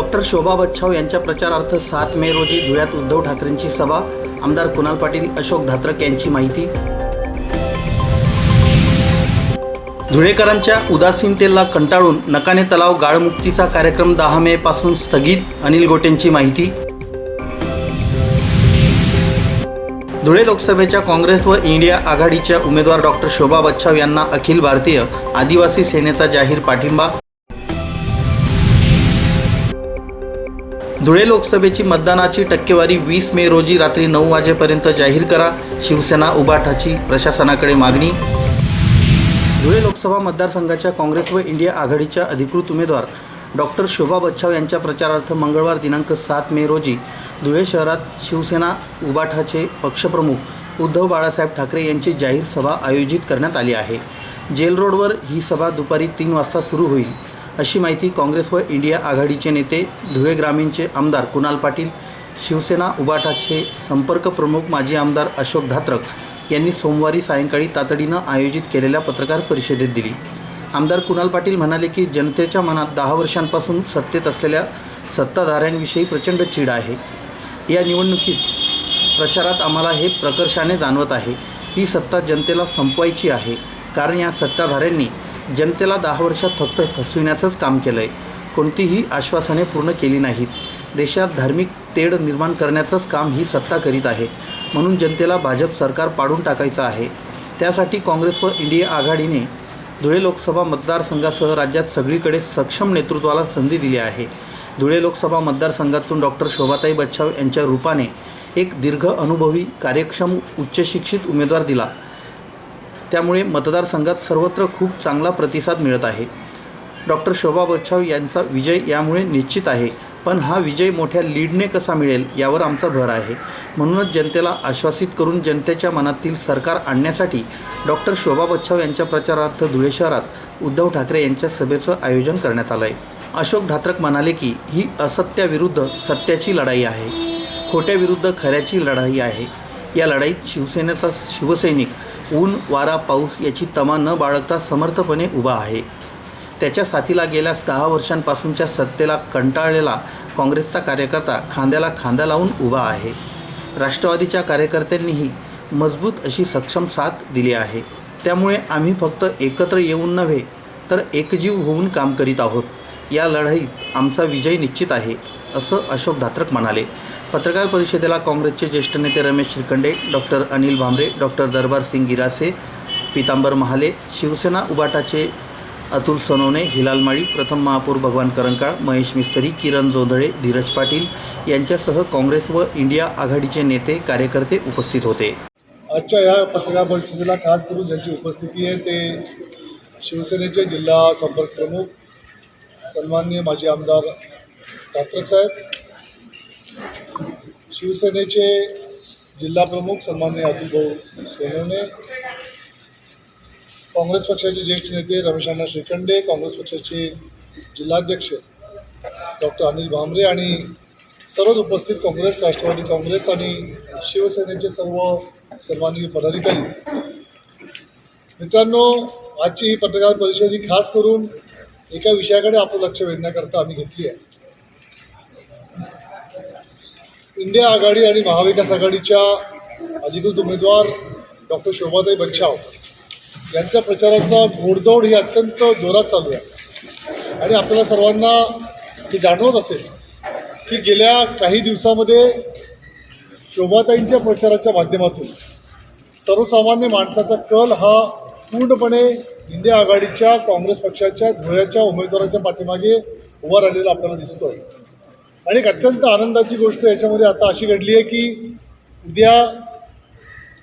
Doctor Shobha Bachhav यांच्या प्रचारार्थ सात मे रोजी धुळ्यात उद्धव ठाकरेंची सभा. आमदार कुणाल पाटील अशोक धात्रक यांची माहिती. धुळेकरांच्या उदासीनतेला कंटाळून नकाने तलाव गाळमुक्तीचा कार्यक्रम दहा मे पासून स्थगित अनिल गोटेंची माहिती. धुळे लोकसभेच्या काँग्रेस व इंडिया आघाडीच्या उमेदवार डॉक्टर शोभा बच्छाव यांना अखिल भारतीय आदिवासी सेनेचा जाहीर पाठिंबा. धुळे लोकसभेची मतदानाची टक्केवारी वीस मे रोजी रात्री नऊ वाजेपर्यंत जाहीर करा. शिवसेना उबाठाची प्रशासनाकडे मागणी. धुळे लोकसभा मतदारसंघाच्या काँग्रेस व इंडिया आघाडीच्या अधिकृत उमेदवार डॉक्टर शोभा बच्छाव यांच्या प्रचारार्थ मंगळवार दिनांक सात मे रोजी धुळे शहरात शिवसेना उबाठाचे पक्षप्रमुख उद्धव बाळासाहेब ठाकरे यांची जाहीर सभा आयोजित करण्यात आली आहे. जेल रोडवर ही सभा दुपारी तीन वाजता सुरू होईल. अशी माहिती काँग्रेस व इंडिया आघाडीचे नेते धुळे ग्रामीणचे आमदार कुणाल पाटील शिवसेना उबाटाचे संपर्क प्रमुख माजी आमदार अशोक धात्रक यांनी सोमवारी सायंकाळी तातडीनं आयोजित केलेल्या पत्रकार परिषदेत दिली. आमदार कुणाल पाटील म्हणाले की जनतेच्या मनात दहा वर्षांपासून सत्तेत असलेल्या सत्ताधाऱ्यांविषयी प्रचंड चीड आहे. या निवडणुकीत प्रचारात आम्हाला हे प्रकर्षाने जाणवत आहे. ही सत्ता जनतेला संपवायची आहे. कारण या सत्ताधाऱ्यांनी जनतेला दहा वर्षात फक्त फसविण्याचंच काम केलं आहे कोणतीही आश्वासने पूर्ण केली नाहीत. देशात धार्मिक तेढ निर्माण करण्याचंच काम ही सत्ता करीत आहे. म्हणून जनतेला भाजप सरकार पाडून टाकायचं आहे. त्यासाठी काँग्रेस व इंडिया आघाडीने धुळे लोकसभा मतदारसंघासह राज्यात सगळीकडे सक्षम नेतृत्वाला संधी दिली आहे. धुळे लोकसभा मतदारसंघातून डॉक्टर शोभाताई बच्छाव यांच्या रूपाने एक दीर्घ अनुभवी कार्यक्षम उच्चशिक्षित उमेदवार दिला. त्यामुळे मतदारसंघात सर्वत्र खूप चांगला प्रतिसाद मिळत आहे. डॉक्टर शोभा बच्छाव यांचा विजय यामुळे निश्चित आहे. पण हा विजय मोठ्या लीडने कसा मिळेल यावर आमचा भर आहे. म्हणूनच जनतेला आश्वासित करून जनतेच्या मनातील सरकार आणण्यासाठी डॉक्टर शोभा बच्छाव यांच्या प्रचारार्थ धुळे शहरात उद्धव ठाकरे यांच्या सभेचं आयोजन करण्यात आलं आहे अशोक धात्रक म्हणाले की ही असत्याविरुद्ध सत्याची लढाई आहे. खोट्याविरुद्ध खऱ्याची लढाई आहे. या लढाईत शिवसेनेचा शिवसैनिक ऊन वारा पाऊस याची तमा न बाळगता समर्थपणे उभा आहे. त्याच्या साथीला गेल्या दहा वर्षांपासूनच्या सत्तेला कंटाळलेला काँग्रेसचा कार्यकर्ता खांद्याला खांदा लावून उभा आहे. राष्ट्रवादीच्या कार्यकर्त्यांनीही मजबूत अशी सक्षम साथ दिली आहे. त्यामुळे आम्ही फक्त एकत्र येऊन नव्हे तर एकजीव होऊन काम करीत आहोत. या लढाईत आमचा विजय निश्चित आहे. असं अशोक धात्रक म्हणाले. पत्रकार परिषदेला काँग्रेसचे ज्येष्ठ नेते रमेश श्रीखंडे डॉक्टर अनिल भांबरे डॉक्टर दरबार सिंग गिरासे पितांबर महाले शिवसेना उबाटाचे अतुल सोनवणे हिलाल माळी प्रथम महापौर भगवान करंकाळ महेश मिस्त्री किरण जोंधळे धीरज पाटील यांच्यासह काँग्रेस व इंडिया आघाडीचे नेते कार्यकर्ते उपस्थित होते. आजच्या या पत्रकार परिषदेला खास करून ज्यांची उपस्थिती आहे ते शिवसेनेचे जिल्हा संपर्क प्रमुख सन्माननीय माजी आमदार ठाकरे साहेब शिवसेनेचे जिल्हाप्रमुख सन्माननीय अतुल सोनवणे काँग्रेस पक्षाचे ज्येष्ठ नेते रमेशांना श्रीखंडे काँग्रेस पक्षाचे जिल्हाध्यक्ष डॉक्टर अनिल भांबरे आणि सर्वच उपस्थित काँग्रेस राष्ट्रवादी काँग्रेस आणि शिवसेनेचे सर्व सन्माननीय पदाधिकारी. मित्रांनो आजची ही पत्रकार परिषद ही खास करून एका विषयाकडे आपलं लक्ष वेधण्याकरता आम्ही घेतली आहे. इंडिया आघाडी आणि महाविकास आघाडीच्या अधिकृत उमेदवार डॉक्टर शोभाताई बच्छाव यांच्या प्रचाराचा घोडदौड ही अत्यंत जोरात चालू आहे. आणि आपल्याला सर्वांना हे जाणवत असेल की गेल्या काही दिवसामध्ये शोभाताईंच्या प्रचाराच्या माध्यमातून सर्वसामान्य माणसाचा कल हा पूर्णपणे इंडिया आघाडीच्या काँग्रेस पक्षाच्या धुळ्याच्या उमेदवाराच्या पाठीमागे उभा राहिलेला आपल्याला दिसतो आहे आणि एक अत्यंत आनंदाची गोष्ट याच्यामध्ये आता अशी घडली आहे की उद्या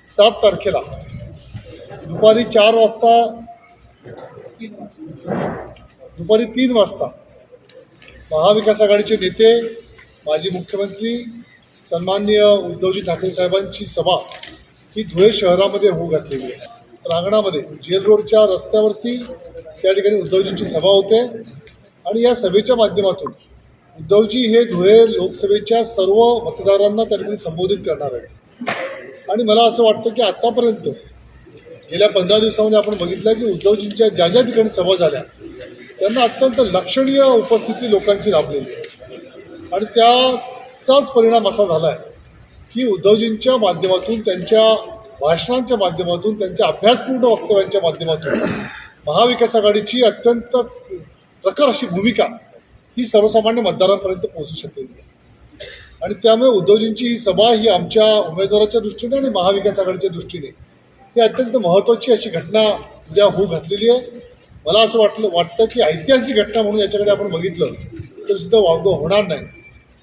सात तारखेला दुपारी चार वाजता दुपारी तीन वाजता महाविकास आघाडीचे नेते माजी मुख्यमंत्री सन्माननीय उद्धवजी ठाकरे साहेबांची सभा ही धुळे शहरामध्ये होऊ घातलेली आहे. प्रांगणामध्ये जेल रोडच्या रस्त्यावरती त्या ठिकाणी उद्धवजींची सभा होते. आणि या सभेच्या माध्यमातून उद्धवजी हे धुळे लोकसभेच्या सर्व मतदारांना त्या ठिकाणी संबोधित करणार आहेत. आणि मला असं वाटतं की आत्तापर्यंत गेल्या पंधरा दिवसामध्ये आपण बघितलं की उद्धवजींच्या ज्या ज्या ठिकाणी सभा झाल्या त्यांना अत्यंत लक्षणीय उपस्थिती लोकांची लाभलेली आहे. आणि त्याचाच परिणाम असा झाला आहे की उद्धवजींच्या माध्यमातून त्यांच्या भाषणांच्या माध्यमातून त्यांच्या अभ्यासपूर्ण वक्तव्यांच्या माध्यमातून महाविकास आघाडीची अत्यंत प्रखर अशी भूमिका ही सर्वसामान्य मतदारांपर्यंत पोहोचू शकलेली आहे आणि त्यामुळे उद्धवजींची ही सभा ही आमच्या उमेदवाराच्या दृष्टीने आणि महाविकास आघाडीच्या दृष्टीने ही अत्यंत महत्त्वाची अशी घटना उद्या होऊ घातलेली आहे. मला असं वाटलं वाटतं की ऐतिहासिक घटना म्हणून याच्याकडे आपण बघितलं तर सुद्धा वावगं होणार नाही.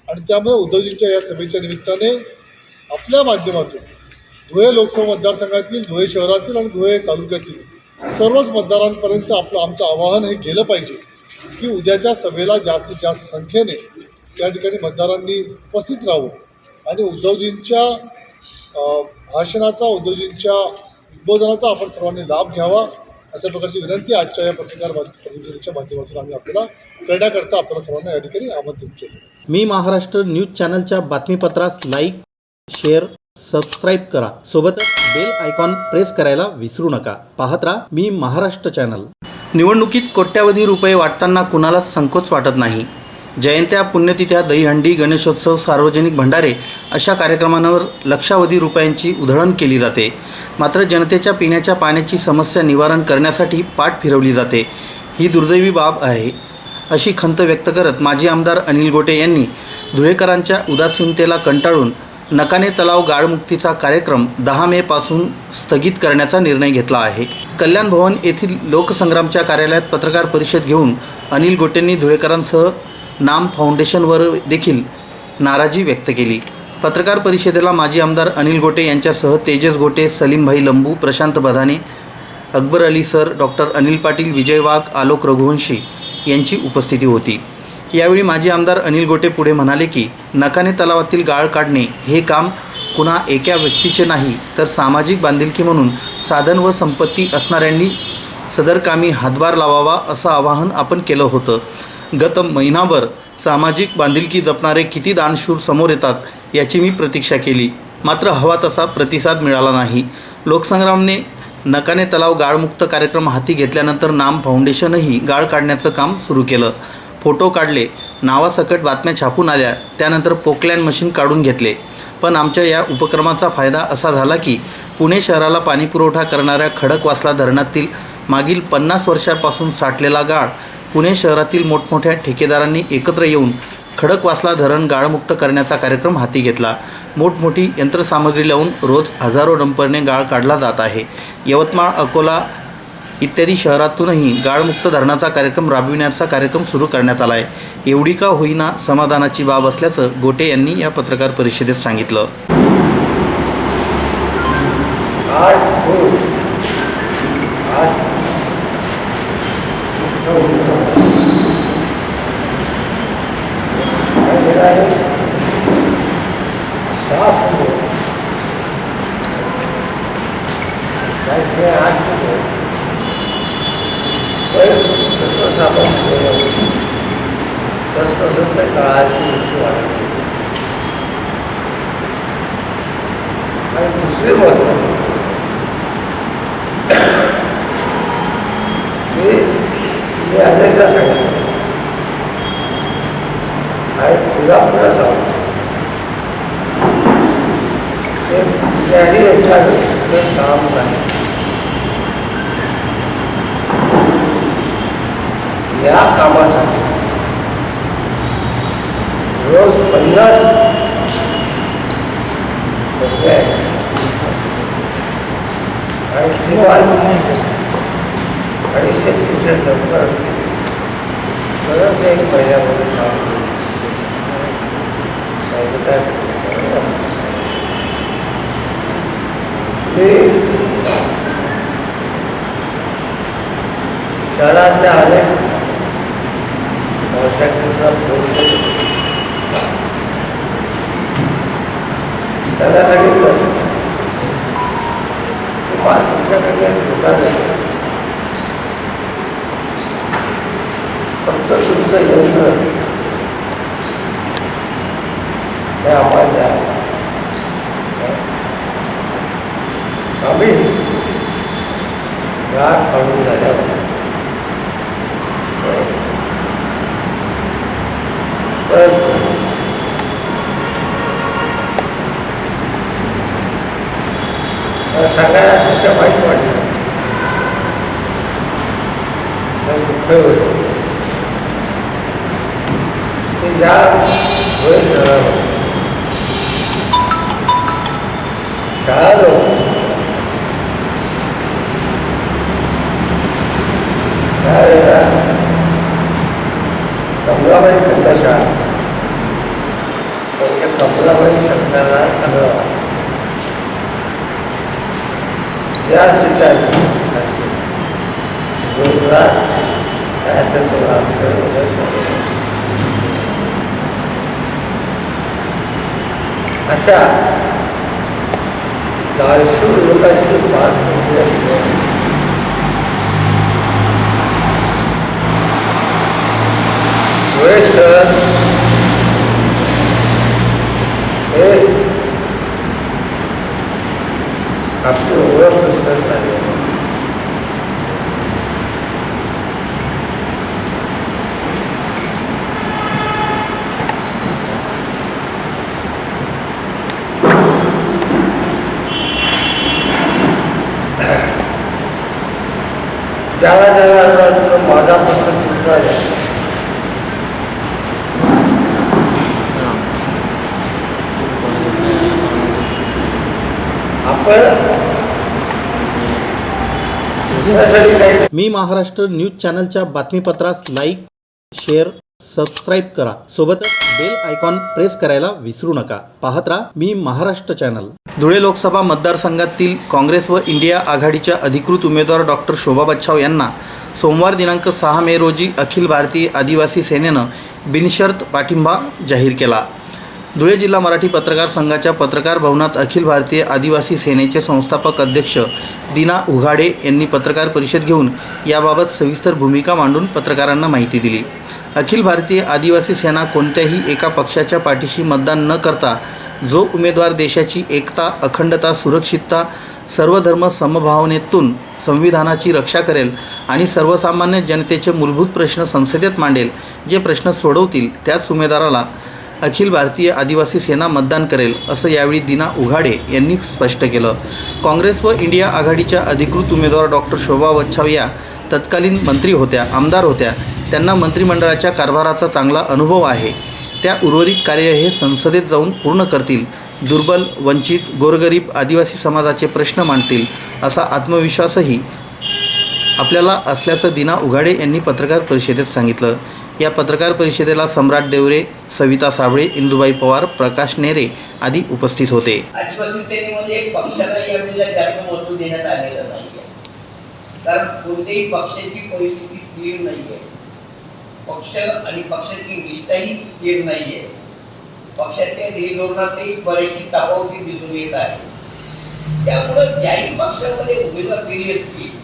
आणि त्यामुळे उद्धवजींच्या या सभेच्या निमित्ताने आपल्या माध्यमातून धुळे लोकसभा मतदारसंघातील धुळे शहरातील आणि धुळे तालुक्यातील सर्वच मतदारांपर्यंत आपलं आमचं आवाहन हे गेलं पाहिजे. की उद्याच्या सभेला जास्तीत जास्त संख्येने त्या ठिकाणी मतदारांनी उपस्थित राहावं. आणि उद्धवजींच्या भाषणाचा उद्धवजींच्या उद्बोधनाचा आपण सर्वांनी लाभ घ्यावा अशा प्रकारची विनंती आजच्या या पत्रकार परिषदेच्या माध्यमातून आम्ही आपल्याला करण्याकरता आपल्याला सर्वांना या ठिकाणी आमंत्रित केलं. मी महाराष्ट्र न्यूज चॅनलच्या बातमीपत्रास लाईक शेअर सबस्क्राईब करा. सोबतच बेल आयकॉन प्रेस करायला विसरू नका. पाहत राहा मी महाराष्ट्र चॅनल. निवडणुकीत कोट्यावधी रुपये वाटताना कुणालाच संकोच वाटत नाही? जयंत्या पुण्यतिथ्या दहीहंडी गणेशोत्सव सार्वजनिक भंडारे अशा कार्यक्रमांवर लक्षावधी रुपयांची उधळण केली जाते. मात्र जनतेच्या पिण्याच्या पाण्याची समस्या निवारण करण्यासाठी पाठ फिरवली जाते. ही दुर्दैवी बाब आहे अशी खंत व्यक्त करत माजी आमदार अनिल गोटे यांनी धुळेकरांच्या उदासीनतेला कंटाळून नकाने तलाव गाळमुक्तीचा कार्यक्रम दहा मे पासून स्थगित करण्याचा निर्णय घेतला आहे. कल्याण भवन येथील लोकसंग्रामच्या कार्यालयात पत्रकार परिषद घेऊन अनिल गोटेंनी धुळेकरांसह नाम फाउंडेशनवर देखील नाराजी व्यक्त केली. पत्रकार परिषदेला माजी आमदार अनिल गोटे यांच्यासह तेजस गोटे सलीमभाई लंबू प्रशांत बधाने अकबर अली सर डॉक्टर अनिल पाटील विजय वाघ आलोक रघुवंशी यांची उपस्थिती होती. यावेळी माजी आमदार अनिल गोटे पुढे म्हणाले की नकाने तलावातील गाळ काढणे हे काम कुणा एका व्यक्तीचे नाही तर सामाजिक बांधिलकी म्हणून साधन व संपत्ती असणाऱ्यांनी सदर कामी हातभार लावावा असं आवाहन आपण केलं होतं. गत महिनाभर सामाजिक बांधिलकी जपणारे किती दानशूर समोर येतात याची मी प्रतीक्षा केली. मात्र हवा तसा प्रतिसाद मिळाला नाही. लोकसंग्रामने नकाने तलाव गाळमुक्त कार्यक्रम हाती घेतल्यानंतर नाम फाउंडेशनही गाळ काढण्याचं काम सुरू केलं. फोटो काढले नावासकट बातम्या छापून आल्या त्यानंतर पोकलँड मशीन काढून घेतले. पण आमच्या या उपक्रमाचा फायदा असा झाला की पुणे शहराला पाणीपुरवठा करणाऱ्या खडकवासला धरणातील मागील पन्नास वर्षापासून साठलेला गाळ पुणे शहरातील मोठमोठ्या ठेकेदारांनी एकत्र येऊन खडकवासला धरण गाळमुक्त करण्याचा कार्यक्रम हाती घेतला. मोठमोठी यंत्रसामग्री लावून रोज हजारो डंपरने गाळ काढला जात आहे. यवतमाळ अकोला इत्यादी शहरातूनही गाळमुक्त धरणाचा कार्यक्रम राबविण्याचा कार्यक्रम सुरू करण्यात आला आहे एवढी का होईना समाधानाची बाब असल्याचं गोटे यांनी या पत्रकार परिषदेत सांगितलं आज हो आज आहे साफ हो त्याचे आज हो पण तसं साबण तस तसं त्या काळाची उंची वाढत आणि दुसरे महत्त्वाचे मी मी अनेकदा सांगितलं आणि पुन्हा पुन्हा सांगतो ते कुठल्याही याच्यानं काम नाही या कामासाठी रोज पन्नास रुपये आणि किमान अडीचशे तीनशे नंबर असतील तरच एक महिन्यामध्ये काम होईल. नाहीतर काय करायचं? मी शहरातल्या अनेक कॉन्ट्रॅक्टर्सना फोन केले त्यांना सांगितलं पाच मला तुमच्याकडे दुकान फक्त तुमचं यंत्र हे आपण द्या आम्ही राग काढून झाल्यावर सांगायला अतिशय वाईट वाटलं दुःख होईल ते या वेळ शाळा शाळा जाऊ शाळा कमलाबाई कथाशाळा तर त्या कमलाबाई शब्दाला सगळं ज्या सीटा गुजरात काय तो अशा चारशे लोकांची पाच म्हणजे धुळे शहर हे आपली ओळख विसरत झाली आहे. ज्याला ज्याला असं माझा पक्ष सुचवायचा आपण मी महाराष्ट्र न्यूज चॅनलच्या बातमीपत्रास लाईक शेअर सबस्क्राईब करा. सोबतच बेल आयकॉन प्रेस करायला विसरू नका. पाहत राहा मी महाराष्ट्र चॅनल. धुळे लोकसभा मतदारसंघातील काँग्रेस व इंडिया आघाडीच्या अधिकृत उमेदवार डॉक्टर शोभा बच्छाव यांना सोमवार दिनांक सहा मे रोजी अखिल भारतीय आदिवासी सेनेनं बिनशर्त पाठिंबा जाहीर केला. धुळे जिल्हा मराठी पत्रकार संघाच्या पत्रकार भवनात अखिल भारतीय आदिवासी सेनेचे संस्थापक अध्यक्ष दिना उघाडे यांनी पत्रकार परिषद घेऊन याबाबत सविस्तर भूमिका मांडून पत्रकारांना माहिती दिली. अखिल भारतीय आदिवासी सेना कोणत्याही एका पक्षाच्या पाठीशी मतदान न करता जो उमेदवार देशाची एकता अखंडता सुरक्षितता सर्वधर्म समभावनेतून संविधानाची रक्षा करेल आणि सर्वसामान्य जनतेचे मूलभूत प्रश्न संसदेत मांडेल जे प्रश्न सोडवतील त्याच उमेदवाराला अखिल भारतीय आदिवासी सेना मतदान करेल असं यावेळी दिना उघाडे यांनी स्पष्ट केलं. काँग्रेस व इंडिया आघाडीच्या अधिकृत उमेदवार डॉक्टर शोभा वच्छाव या तत्कालीन मंत्री होत्या आमदार होत्या. त्यांना मंत्रिमंडळाच्या कारभाराचा चांगला अनुभव आहे. त्या उर्वरित कार्य हे संसदेत जाऊन पूर्ण करतील. दुर्बल वंचित गोरगरीब आदिवासी समाजाचे प्रश्न मांडतील असा आत्मविश्वासही आपल्याला असल्याचं दिना उघाडे यांनी पत्रकार परिषदेत सांगितलं. या पत्रकार परिषदेला सम्राट देवरे सविता साबळे इंदुबाई पवार प्रकाश नेरे आदी उपस्थित होते. आदिवासी म्हणजे कारण कोणत्याही पक्षाची परिस्थिती स्थिर नाही आहे पक्ष आणि पक्षाची निष्ठाही स्थिर नाही आहे पक्षाच्या धोरणातही बरेचशी तफावती दिसून येत आहे त्यामुळं ज्याही पक्षामध्ये उमेदवार दिली असतील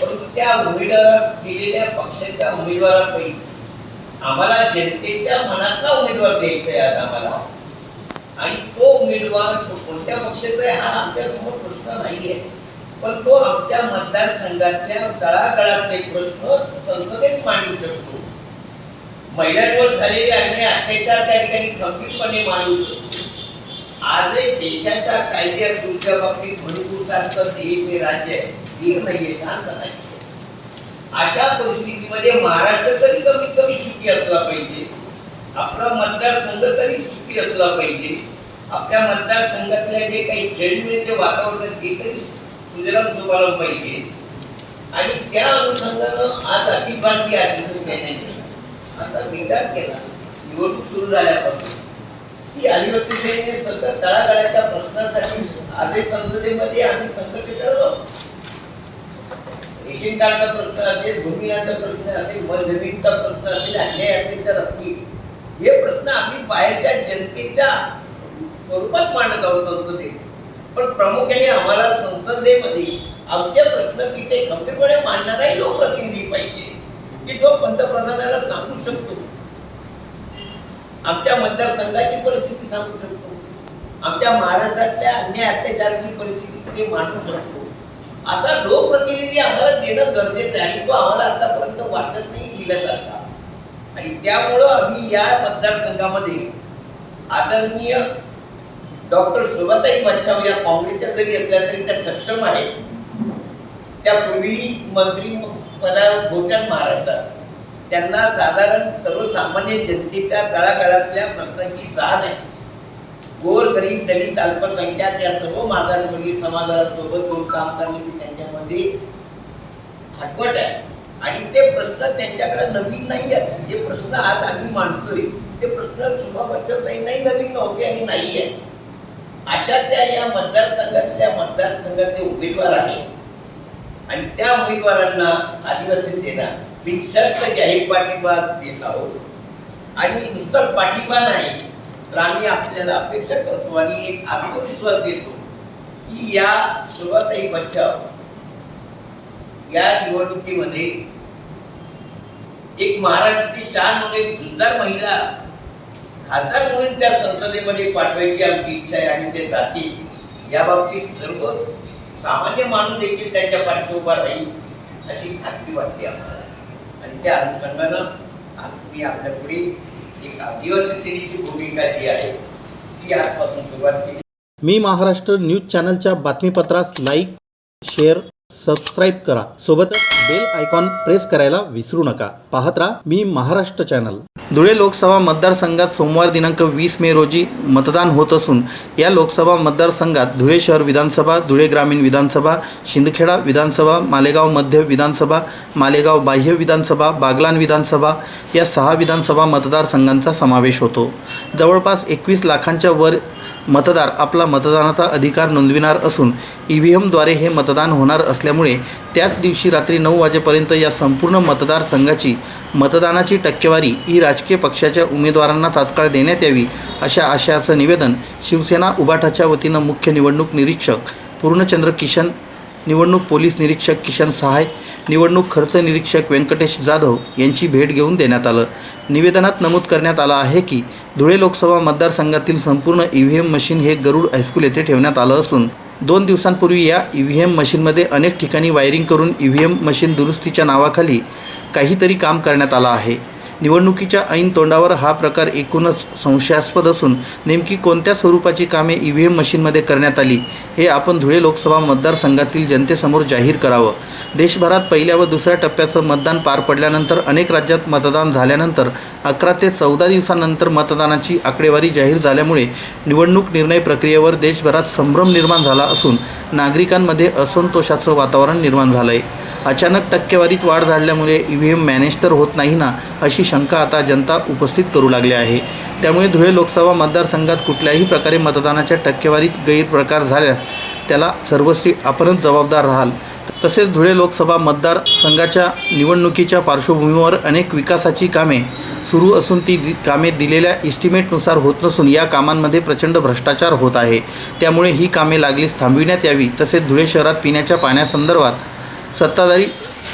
परंतु त्या उमेदवार दिलेल्या पक्षाच्या उमेदवारापैकी आम्हाला जनतेच्या मनातला उमेदवार द्यायचा आहे आज आम्हाला. आणि तो उमेदवार तो कोणत्या पक्षाचा आहे हा आमच्यासमोर प्रश्न नाहीये. पण तो आमच्या मतदारसंघातल्या तळागाळातले प्रश्न संसदेत मांडू शकतो. महिलांवर झालेले अन्याय अत्याचार त्या ठिकाणी खंबीरपणे मांडू शकतो. आजही देशाच्या कायद्या सुरक्षा बाबतीत म्हणून सारखं राज्य आहे नाहीये शांत नाही अशा परिस्थितीमध्ये महाराष्ट्र तरी कमीत कमी सुखी असला पाहिजे. आपला मतदारसंघ तरी सुखी असला पाहिजे. आपल्या मतदारसंघातल्या जे काही खेळीमेळीचे वातावरण ते तरी सुजराम सुभाला पाहिजे. आणि त्या अनुषंगानं आज अखिल भारतीय आदिवासी सेनेने असा विचार केला. निवडणूक सुरू झाल्यापासून. ती आदिवासी सेनेने सतत आजही संसदेमध्ये आम्ही संघर्ष करत आहोत रेशन कार्डचा प्रश्न असेल भूमिलाचा प्रश्न असेल मध्यमिकचा प्रश्न असेल अन्याय अत्याचार असतील हे प्रश्न आम्ही बाहेरच्या जनतेच्या स्वरूपात मांडत आहोत संसदेत. पण प्रामुख्याने आम्हाला संसदेमध्ये आमचे प्रश्न तिथे खंबीरपणे मांडणाराही लोकप्रतिनिधी पाहिजे की जो पंतप्रधानाला सांगू शकतो. आमच्या मतदारसंघाची परिस्थिती सांगू शकतो. आमच्या महाराष्ट्रातल्या अन्य अत्याचाराची परिस्थिती तिथे मांडू शकतो. असा लोकप्रतिनिधी आम्हाला देणं गरजेचं आहे आणि तो आम्हाला आतापर्यंत वाटत नाही दिल्यासारखा. आणि त्यामुळं आम्ही या मतदारसंघामध्ये आदरणीय डॉक्टर शोभाताई बच्छाव या काँग्रेसच्या जरी असल्या तरी त्या सक्षम आहेत. त्या पूर्वी मंत्री पदा होत्या महाराष्ट्रात. त्यांना साधारण सर्वसामान्य जनतेच्या तळागाळातल्या प्रश्नांची जाण आहे. गोर गरीब दलित अल्पसंख्याक या सर्व मागासवर्गीय समाजासोबत दोन काम करण्याची त्यांच्यामध्ये हटवट आहे? आणि ते प्रश्न त्यांच्याकडे नवीन नाही आहेत. जे प्रश्न आज आम्ही मांडतोय ते प्रश्न शुभा बच्चन नाही नवीन नव्हते आणि नाही आहे अशा त्या या मतदारसंघातल्या मतदारसंघातले उमेदवार आहे आणि त्या उमेदवारांना आदिवासी सेना बिनशर्त जाहीर पाठिंबा देत आहोत. आणि नुसतं पाठिंबा नाही तर आम्ही आपल्याला अपेक्षा करतो आणि एक आत्मविश्वास देतो की या सुरुवातही बचाव या निवडणुकीमध्ये एक महाराष्ट्राची शान म्हणून एक सुंदर महिला खासदार म्हणून त्या संसदेमध्ये पाठवायची आमची इच्छा आहे आणि ते जातील. या बाबतीत सर्व सामान्य माणूस देखील त्यांच्या पाठीशी उभा राहील अशी खात्री वाटते आम्हाला. आणि त्या अनुषंगानं आज मी आपल्या पुढे एक आदिवासी सेनेची भूमिका जी आहे ती आजपासून सुरुवात केली. मी महाराष्ट्र न्यूज चॅनलच्या बातमीपत्रास लाईक शेअर सबस्क्राईब करा. सोबतच बेल आयकॉन प्रेस करायला विसरू नका. पाहत राहा मी महाराष्ट्र चॅनल धुळे लोकसभा मतदारसंघात सोमवार दिनांक वीस मे रोजी मतदान होत असून या लोकसभा मतदारसंघात धुळे शहर विधानसभा धुळे ग्रामीण विधानसभा शिंदखेडा विधानसभा मालेगाव मध्य विधानसभा मालेगाव बाह्य विधानसभा बागलान विधानसभा या सहा विधानसभा मतदारसंघांचा समावेश होतो. जवळपास एकवीस लाखांच्या वर मतदार आपला मतदानाचा अधिकार नोंदविणार असून ई व्ही एमद्वारे हे मतदान होणार असल्यामुळे त्याच दिवशी रात्री नऊ वाजेपर्यंत या संपूर्ण मतदारसंघाची मतदानाची टक्केवारी ही राजकीय पक्षाच्या उमेदवारांना तात्काळ देण्यात यावी अशा आशयाचं निवेदन शिवसेना उबाठाच्या वतीनं मुख्य निवडणूक निरीक्षक पूर्णचंद्र किशन निवडणूक पोलीस निरीक्षक किशन सहाय निवडणूक खर्च निरीक्षक व्यंकटेश जाधव यांची भेट घेऊन देण्यात आलं. निवेदनात नमूद करण्यात आलं आहे की धुळे लोकसभा मतदारसंघातील संपूर्ण ई व्ही एम मशीन हे गरुड हायस्कूल येथे ठेवण्यात आलं असून दोन दिवसांपूर्वी या ई व्ही एम मशीनमध्ये अनेक ठिकाणी वायरिंग करून ई व्ही एम मशीन दुरुस्तीच्या नावाखाली काहीतरी काम करण्यात आलं आहे. निवडणुकीच्या ऐन तोंडावर हा प्रकार एकूणच संशयास्पद असून नेमकी कोणत्या स्वरूपाची कामे ई व्ही एम मशीनमध्ये करण्यात आली हे आपण धुळे लोकसभा मतदारसंघातील जनतेसमोर जाहीर करावं. देशभरात पहिल्या व दुसऱ्या टप्प्याचं मतदान पार पडल्यानंतर अनेक राज्यात मतदान झाल्यानंतर अकरा ते चौदा दिवसानंतर मतदानाची आकडेवारी जाहीर झाल्यामुळे निवडणूक निर्णय प्रक्रियेवर देशभरात संभ्रम निर्माण झाला असून नागरिकांमध्ये असंतोषाचं वातावरण निर्माण झालं आहे अचानक टक्केवारीत वाढ झाल्यामुळे ई व्ही एम मॅनेज तर होत नाही ना अशी शंका आता जनता उपस्थित करू लागली आहे. त्यामुळे धुळे लोकसभा मतदारसंघात कुठल्याही प्रकारे मतदानाच्या टक्केवारीत गैरप्रकार झाल्यास त्याला सर्वस्वी आपणच जबाबदार राहाल. तसेच धुळे लोकसभा मतदारसंघाच्या निवडणुकीच्या पार्श्वभूमीवर अनेक विकासाची कामे सुरू असून ती दि कामे दिलेल्या इस्टिमेटनुसार होत नसून या कामांमध्ये प्रचंड भ्रष्टाचार होत आहे. त्यामुळे ही कामे लागलीच थांबविण्यात यावी. तसेच धुळे शहरात पिण्याच्या पाण्यासंदर्भात सत्ताधारी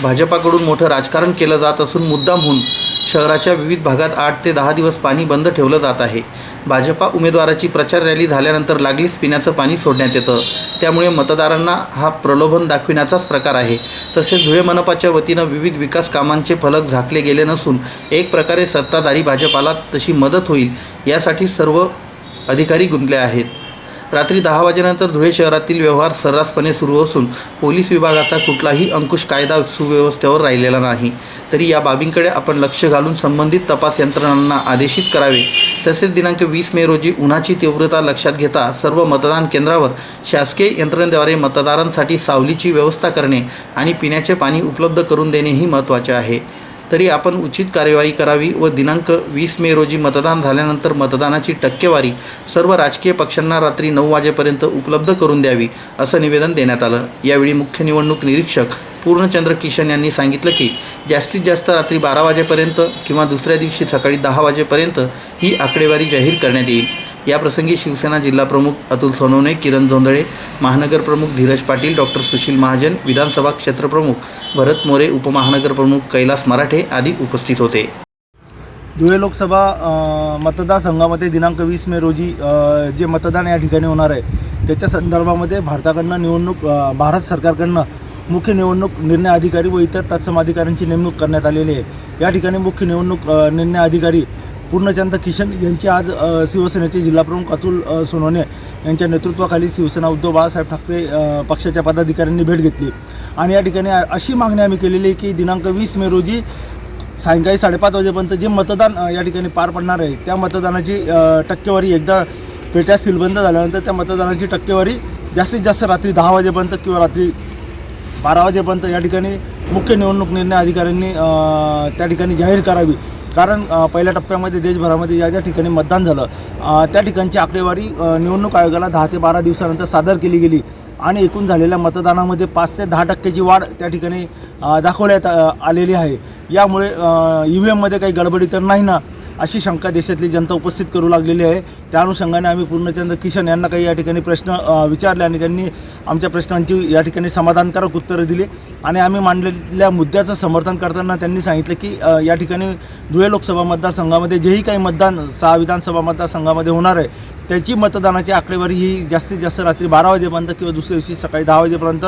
भाजपाकडून मोठं राजकारण केलं जात असून मुद्दामहून शहराच्या विविध भागात आठ ते दहा दिवस पाणी बंद ठेवलं जात आहे. भाजपा उमेदवाराची प्रचार रॅली झाल्यानंतर लागलीच पिण्याचं पाणी सोडण्यात येतं. त्यामुळे मतदारांना हा प्रलोभन दाखविण्याचाच प्रकार आहे. तसेच धुळे मनपाच्या वतीनं विविध विकास कामांचे फलक झाकले गेले नसून एक प्रकारे सत्ताधारी भाजपाला तशी मदत होईल यासाठी सर्व अधिकारी गुंतले आहेत. रात्री दहा वाजेनंतर धुळे शहरातील व्यवहार सर्रासपणे सुरू असून पोलीस विभागाचा कुठलाही अंकुश कायदा सुव्यवस्थेवर राहिलेला नाही. तरी या बाबींकडे आपण लक्ष घालून संबंधित तपास यंत्रणांना आदेशित करावे. तसेच दिनांक वीस मे रोजी उन्हाची तीव्रता लक्षात घेता सर्व मतदान केंद्रावर शासकीय यंत्रणेद्वारे मतदारांसाठी सावलीची व्यवस्था करणे आणि पिण्याचे पाणी उपलब्ध करून देणे ही महत्त्वाचे आहे. तरी आपण उचित कार्यवाही करावी व दिनांक वीस मे रोजी मतदान झाल्यानंतर मतदानाची टक्केवारी सर्व राजकीय पक्षांना रात्री नऊ वाजेपर्यंत उपलब्ध करून द्यावी असं निवेदन देण्यात आलं. यावेळी मुख्य निवडणूक निरीक्षक पूर्णचंद्र किशन यांनी सांगितलं की जास्तीत जास्त रात्री बारा वाजेपर्यंत किंवा दुसऱ्या दिवशी सकाळी दहा वाजेपर्यंत ही आकडेवारी जाहीर करण्यात येईल. याप्रसंगी शिवसेना जिल्हाप्रमुख अतुल सोनवणे किरण जोंधळे महानगर प्रमुख धीरज पाटील डॉक्टर सुशील महाजन विधानसभा क्षेत्रप्रमुख भरत मोरे उपमहानगर प्रमुख कैलास मराठे आदी उपस्थित होते. धुळे लोकसभा मतदारसंघामध्ये दिनांक वीस मे रोजी जे मतदान या ठिकाणी होणार आहे त्याच्या संदर्भामध्ये भारताकडनं निवडणूक भारत सरकारकडनं मुख्य निवडणूक निर्णय अधिकारी व इतर तत्सम अधिकाऱ्यांची नेमणूक करण्यात आलेली आहे. या ठिकाणी मुख्य निवडणूक निर्णय अधिकारी पूर्णचंद किशन यांची आज शिवसेनेचे जिल्हाप्रमुख अतुल सोनवणे यांच्या नेतृत्वाखाली शिवसेना उद्धव बाळासाहेब ठाकरे पक्षाच्या पदाधिकाऱ्यांनी भेट घेतली. आणि या ठिकाणी अशी मागणी आम्ही केलेली आहे की दिनांक वीस मे रोजी सायंकाळी साडेपाच वाजेपर्यंत जे मतदान या ठिकाणी पार पडणार आहे त्या मतदानाची टक्केवारी एकदा पेट्या सीलबंद झाल्यानंतर त्या मतदानाची टक्केवारी जास्तीत जास्त रात्री दहा वाजेपर्यंत किंवा रात्री बारा वाजेपर्यंत या ठिकाणी मुख्य निवडणूक निर्णय अधिकाऱ्यांनी त्या ठिकाणी जाहीर करावी. कारण पहिल्या टप्प्यामध्ये देशभरामध्ये ज्या ज्या ठिकाणी मतदान झालं त्या ठिकाणची आकडेवारी निवडणूक आयोगाला दहा ते बारा दिवसानंतर सादर केली गेली आणि एकूण झालेल्या मतदानामध्ये पाच ते दहा टक्क्याची वाढ त्या ठिकाणी दाखवण्यात आलेली आहे. यामुळे ई व्ही एममध्ये काही गडबडी तर नाही ना? अशी शंका देशातली जनता उपस्थित करू लागलेली आहे. त्या अनुषंगाने आम्ही पूर्णचंद्र किशन यांना काही या ठिकाणी प्रश्न विचारले आणि त्यांनी आमच्या प्रश्नांची या ठिकाणी समाधानकारक उत्तरं दिली. आणि आम्ही मांडलेल्या मुद्द्याचं समर्थन करताना त्यांनी सांगितलं की या ठिकाणी धुळे लोकसभा मतदारसंघामध्ये जेही काही मतदान सहा विधानसभा मतदारसंघामध्ये होणार आहे त्याची मतदानाची आकडेवारी ही जास्तीत जास्त रात्री बारा वाजेपर्यंत किंवा दुसऱ्या दिवशी सकाळी दहा वाजेपर्यंत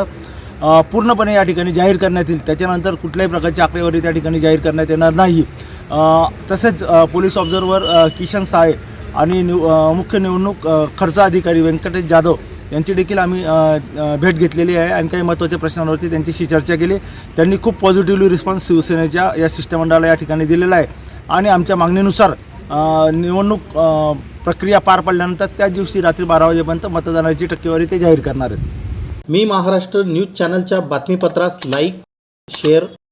पूर्णपणे या ठिकाणी जाहीर करण्यात येईल. त्याच्यानंतर कुठल्याही प्रकारची आकडेवारी त्या ठिकाणी जाहीर करण्यात येणार नाही. तसेच पोलीस ऑब्झर्वर किशन साळे आणि निव मुख्य निवडणूक खर्च अधिकारी व्यंकटेश जाधव यांची देखील आम्ही भेट घेतलेली आहे आणि काही महत्त्वाच्या प्रश्नांवरती त्यांच्याशी चर्चा केली. त्यांनी खूप पॉझिटिव्हली रिस्पॉन्स शिवसेनेच्या या शिष्टमंडळाला या ठिकाणी दिलेला आहे. आणि आमच्या मागणीनुसार निवडणूक प्रक्रिया पार पडल्यानंतर त्याच दिवशी रात्री बारा वाजेपर्यंत मतदानाची टक्केवारी ते जाहीर करणार आहेत. मी महाराष्ट्र न्यूज चॅनलच्या बातमीपत्रास लाईक शेअर